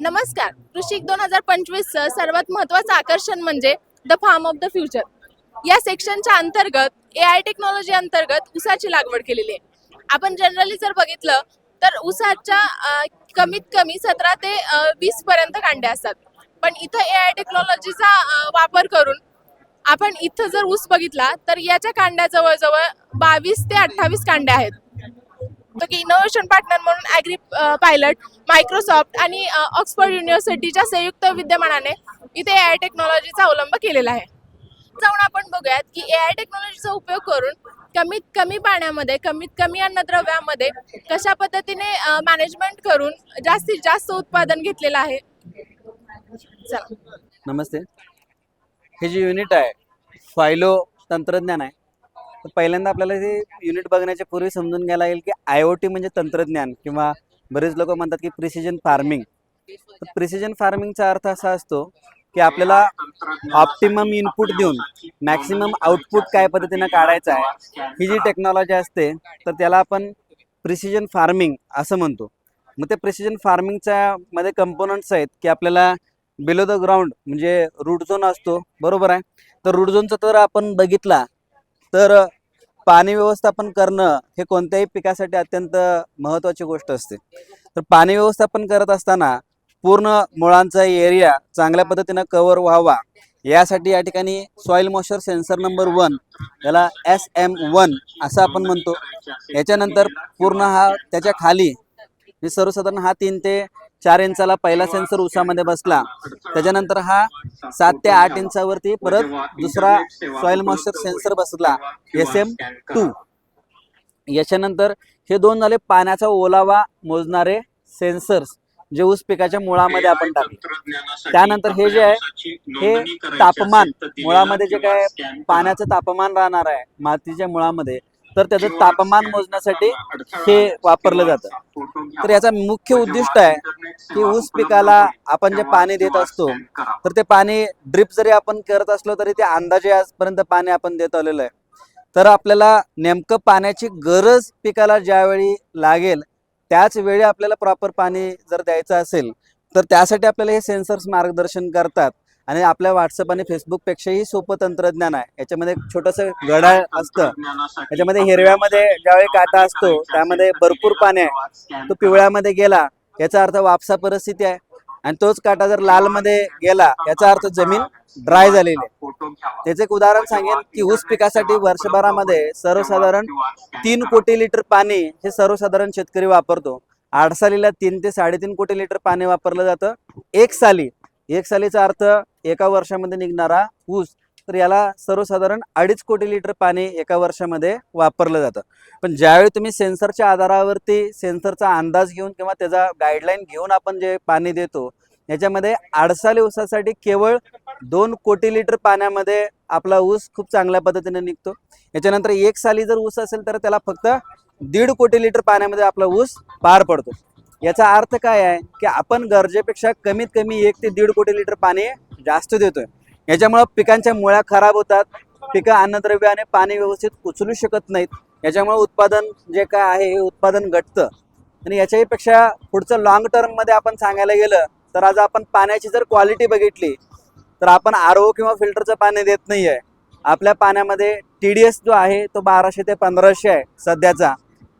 नमस्कार. कृषिक दोन हजार पंचवीस सर्वात महत्वाचं आकर्षण म्हणजे the farm of the future या सेक्शनच्या अंतर्गत ए आय टेक्नॉलॉजी अंतर्गत ऊसाची लागवड केलेली आहे. आपण जनरली जर बघितलं तर ऊसाच्या कमीत कमी सतरा ते वीस पर्यंत कांड्या असतात. पण इथं ए आय टेक्नॉलॉजीचा वापर करून आपण इथं जर ऊस बघितला तर याच्या कांड्या जवळजवळ बावीस ते अठ्ठावीस कांड्या आहेत. तो की इनोव्हेशन पार्टनर म्हणून ॲग्री पायलट मायक्रोसॉफ्ट आणि ऑक्सफर्ड युनिव्हर्सिटीच्या संयुक्त विद्यमानाने इथे ए आय टेक्नॉलॉजीचा अवलंब केलेला आहे. जाऊन आपण बघूयात की ए आय टेक्नॉलॉजीचा उपयोग करून कमीत कमी पाण्यामध्ये कमीत कमी अन्नद्रव्यामध्ये कशा पद्धतीने मॅनेजमेंट करून जास्तीत जास्त उत्पादन घेतलेलं आहे. चला. नमस्ते. हे जे युनिट आहे फायलो तंत्रज्ञान आहे. तर पहिल्यांदा आपल्याला हे युनिट बघण्याच्या पूर्वी समजून घ्यायला लागेल की आय ओ टी म्हणजे तंत्रज्ञान किंवा बरेच लोक म्हणतात की प्रिसिजन फार्मिंग तर प्रिसिजन फार्मिंगचा अर्थ असा असतो की आपल्याला ऑप्टिमम इनपुट देऊन मॅक्सिमम आउटपुट काय पद्धतीनं काढायचं आहे ही जी टेक्नॉलॉजी असते तर त्याला आपण प्रिसिजन फार्मिंग असं म्हणतो. मग ते प्रिसिजन फार्मिंगच्या मध्ये कंपोनंट्स आहेत की आपल्याला बिलो द ग्राउंड म्हणजे रूट झोन असतो बरोबर आहे? तर रूट झोनचा तर आपण बघितला तर पाणी व्यवस्थापन करणं हे कोणत्याही पिकासाठी अत्यंत महत्त्वाची गोष्ट असते. तर पाणी व्यवस्थापन करत असताना पूर्ण मुळांचा एरिया चांगल्या पद्धतीनं कव्हर व्हावा. यासाठी या ठिकाणी soil moisture sensor number one याला एस एम वन असं आपण म्हणतो. याच्यानंतर पूर्ण हा त्याच्याखाली म्हणजे सर्वसाधारण हा तीन ते चार इंचाला पहिला सेन्सर उसामध्ये बसला. त्याच्यानंतर हा सात ते आठ इंचावरती परत दुसरा सॉइल मॉइश्चर सेन्सर बसला. एस एम टू याच्यानंतर हे दोन झाले पाण्याचा ओलावा मोजणारे सेन्सर्स जे ऊस पिकाच्या मुळामध्ये आपण टाकले. त्यानंतर हे जे आहे हे तापमान मुळामध्ये जे काय पाण्याचं तापमान राहणार आहे मातीच्या मुळामध्ये तर त्याचं तापमान मोजण्यासाठी हे वापरलं जातं. तर याचा मुख्य उद्दिष्ट आहे की ऊस पिकाला आपण जे पाणी देत असतो तर ते पाणी ड्रिप जरी आपण करत असलो तरी ते अंदाजे आजपर्यंत पाणी आपण देत आलेलं आहे. तर आपल्याला नेमकं पाण्याची गरज पिकाला ज्यावेळी लागेल त्याच वेळी आपल्याला प्रॉपर पाणी जर द्यायचं असेल तर त्यासाठी आपल्याला हे सेन्सर्स मार्गदर्शन करतात. आणि आपल्या व्हॉट्सअप आणि फेसबुकपेक्षाही सोपं तंत्रज्ञान आहे. याच्यामध्ये एक छोटंसं गडाळ असतं. याच्यामध्ये हिरव्यामध्ये ज्यावेळी काटा असतो त्यामध्ये भरपूर पाणी आहे. तो पिवळ्यामध्ये गेला याचा अर्थ वापसा परिस्थिती आहे. आणि तोच काटा जर लाल मध्ये गेला याचा अर्थ जमीन ड्राय झालेली आहे. त्याचं एक उदाहरण सांगेन की ऊस पिकासाठी वर्षभरामध्ये सर्वसाधारण तीन कोटी लिटर पाणी हे सर्वसाधारण शेतकरी वापरतो. आठ सालीला तीन ते साडेतीन कोटी लिटर पाणी वापरलं जातं. एक साली एक सालीचा अर्थ एका वर्षामध्ये निघणारा ऊस तर याला सर्वसाधारण अडीच कोटी लिटर पाणी एका वर्षामध्ये वापरलं जातं. पण ज्यावेळी तुम्ही सेन्सरच्या आधारावरती सेन्सरचा अंदाज घेऊन किंवा त्याचा गाईडलाईन घेऊन आपण जे पाणी देतो याच्यामध्ये आडसाली ऊसासाठी केवळ दोन कोटी लिटर पाण्यामध्ये आपला ऊस खूप चांगल्या पद्धतीने निघतो. याच्यानंतर एक साली जर ऊस असेल तर त्याला फक्त दीड कोटी लिटर पाण्यामध्ये आपला ऊस पार पडतो. याचा अर्थ काय आहे की आपण गरजेपेक्षा कमीत कमी एक ते दीड कोटी लिटर पाणी जास्त देतोय. याच्यामुळं पिकांच्या मुळ्या खराब होतात. पिकं अन्नद्रव्य आणि पाणी व्यवस्थित उचलू शकत नाहीत. याच्यामुळे उत्पादन जे काय आहे हे उत्पादन घटतं. आणि याच्याही पेक्षा पुढचं लॉंग टर्ममध्ये आपण सांगायला गेलं तर आज आपण पाण्याची जर क्वालिटी बघितली तर आपण आर ओ किंवा फिल्टरचं पाणी देत नाही आहे आपल्या पाण्यामध्ये टी डी एस जो आहे तो बाराशे ते पंधराशे आहे सध्याचा.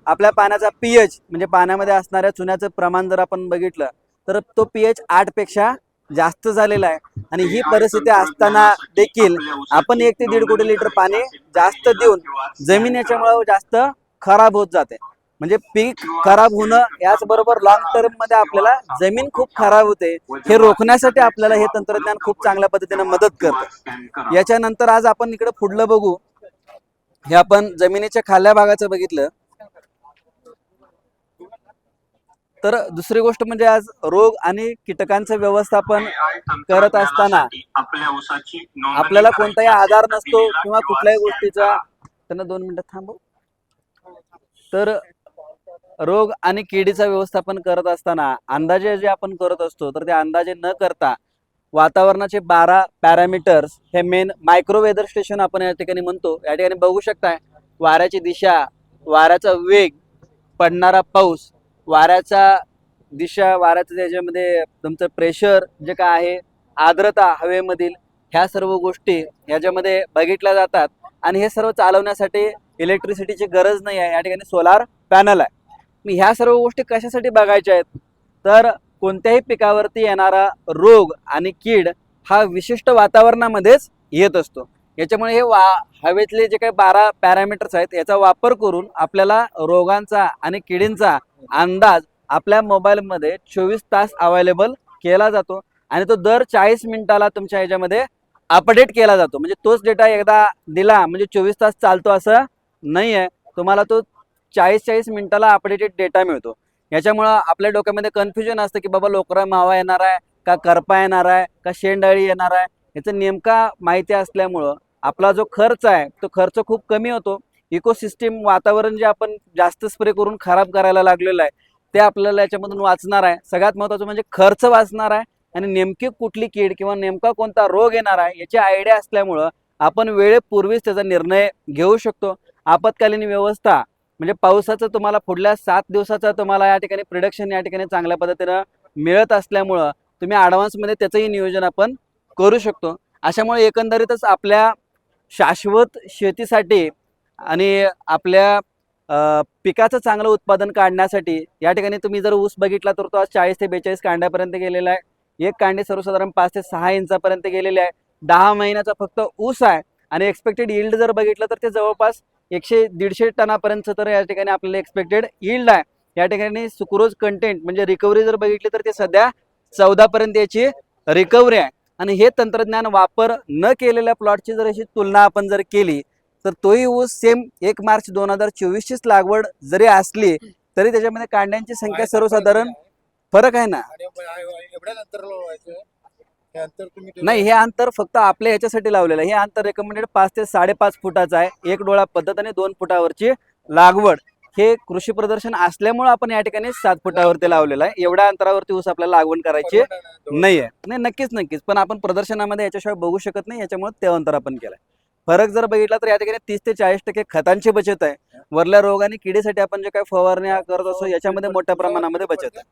आपल्या पाण्याचा पी एच म्हणजे पाण्यामध्ये असणाऱ्या चुन्याचं प्रमाण जर आपण बघितलं तर तो पी एच आठपेक्षा जास्त झालेला आहे. आणि ही परिस्थिती असताना देखील आपण एक ते दीड कोटी लिटर पाणी जास्त देऊन जमीन याच्यामुळे जास्त खराब होत जाते. म्हणजे पीक खराब होणं याचबरोबर लॉंग टर्ममध्ये आपल्याला जमीन खूप खराब होते. हे रोखण्यासाठी आपल्याला हे तंत्रज्ञान खूप चांगल्या पद्धतीने मदत करतं. याच्यानंतर आज आपण इकडे पुढलं बघू. हे आपण जमिनीच्या खाल्या भागाचं बघितलं. तर दुसरी गोष्ट म्हणजे आज रोग आणि कीटकांचं व्यवस्थापन करत असताना आपल्याला कोणताही आधार नसतो किंवा कुठल्याही गोष्टीचा. त्यांना दोन मिनिटं थांबव. तर रोग आणि किडीचं व्यवस्थापन करत असताना अंदाजे जे आपण करत असतो तर ते अंदाजे न करता वातावरणाचे बारा पॅरामीटर्स हे मेन मायक्रो वेदर स्टेशन आपण या ठिकाणी म्हणतो. या ठिकाणी बघू शकताय वाऱ्याची दिशा वाऱ्याचा वेग पडणारा पाऊस वाऱ्याचा दिशा वाऱ्याचं त्याच्यामध्ये तुमचं प्रेशर जे काय आहे आर्द्रता हवेमधील ह्या सर्व गोष्टी ह्याच्यामध्ये बघितल्या जातात. आणि हे सर्व चालवण्यासाठी इलेक्ट्रिसिटीची गरज नाही आहे. या ठिकाणी सोलार पॅनल आहे. मी ह्या सर्व गोष्टी कशासाठी बघायच्या आहेत? तर कोणत्याही पिकावरती येणारा रोग आणि कीड हा विशिष्ट वातावरणामध्येच येत असतो. याच्यामुळे हे वा हवेतले जे काही बारा पॅरामीटर्स आहेत याचा वापर करून आपल्याला रोगांचा आणि किडींचा अंदाज आपल्या मोबाईलमध्ये चोवीस तास अवेलेबल केला जातो. आणि तो दर चाळीस मिनिटाला तुमच्या ह्याच्यामध्ये अपडेट केला जातो. म्हणजे तोच डेटा एकदा दिला म्हणजे चोवीस तास चालतो असं नाही आहे तुम्हाला तो चाळीस चाळीस मिनिटाला अपडेटेड डेटा मिळतो. याच्यामुळं आपल्या डोक्यामध्ये कन्फ्युजन असतं की बाबा लोकरा मावा येणार आहे का करपा येणार आहे का शेंडाळी येणार आहे. याचं नेमका माहिती असल्यामुळं आपला जो खर्च आहे तो खर्च खूप कमी होतो. इकोसिस्टीम वातावरण जे आपण जास्त स्प्रे करून खराब करायला लागलेलं आहे ते आपल्याला याच्यामधून वाचणार आहे. सगळ्यात महत्त्वाचं म्हणजे खर्च वाचणार आहे आणि नेमकी कुठली कीड किंवा नेमका कोणता रोग येणार आहे याची आयडिया असल्यामुळं आपण वेळेपूर्वीच त्याचा निर्णय घेऊ शकतो. आपत्कालीन व्यवस्था म्हणजे पावसाचं तुम्हाला पुढल्या सात दिवसाचं तुम्हाला या ठिकाणी प्रिडक्शन या ठिकाणी चांगल्या पद्धतीनं मिळत असल्यामुळं तुम्ही ॲडव्हान्समध्ये त्याचंही नियोजन आपण करू शकतो. अशामुळे एकंदरीतच आपल्या शाश्वत शेतीसाठी आणि आपल्या पिकाचं चांगलं उत्पादन काढण्यासाठी या ठिकाणी तुम्ही जर ऊस बघितला तर तो आज चाळीस ते बेचाळीस कांड्यापर्यंत गेलेला आहे. एक कांडे सर्वसाधारण पाच ते सहा इंचापर्यंत गेलेले आहे. दहा महिन्याचा फक्त ऊस आहे आणि एक्सपेक्टेड यील्ड जर बघितलं तर ते जवळपास एकशे दीडशे टनापर्यंत तर या ठिकाणी आपल्याला एक्सपेक्टेड यील्ड आहे. या ठिकाणी सुक्रोज कंटेंट म्हणजे रिकव्हरी जर बघितली तर ते सध्या चौदापर्यंत याची रिकव्हरी आहे. आणि हे तंत्रज्ञान वापर न केलेल्या प्लॉटची जर अशी तुलना आपण जर केली तर तोही ऊस सेम एक मार्च दोन हजार चोवीसचीच लागवड जरी असली तरी त्याच्यामध्ये कांड्यांची संख्या सर्वसाधारण फरक आहे ना? हे नाही हे अंतर फक्त आपल्या ह्याच्यासाठी लावलेलं आहे. हे अंतर रेकमेंडेड पाच ते साडेपाच फुटाचं आहे. एक डोळा पद्धत आणि दोन फुटावरची लागवड. हे कृषी प्रदर्शन असल्यामुळे आपण या ठिकाणी सात फुटावरती लावलेलं आहे. एवढ्या अंतरावरती ऊस आपल्याला लागवड करायची परवडणार नाही, नक्कीच नक्कीच. पण आपण प्रदर्शनामध्ये याच्याशिवाय बघू शकत नाही याच्यामुळे ते अंतर आपण केलंय. फरक जर बघितला तर या ठिकाणी तीस ते चाळीस टक्के खतांची बचत आहे. वरल्या रोग आणि किडीसाठी आपण जे काही फवारण्या करत असतो याच्यामध्ये मोठ्या प्रमाणामध्ये बचत आहे.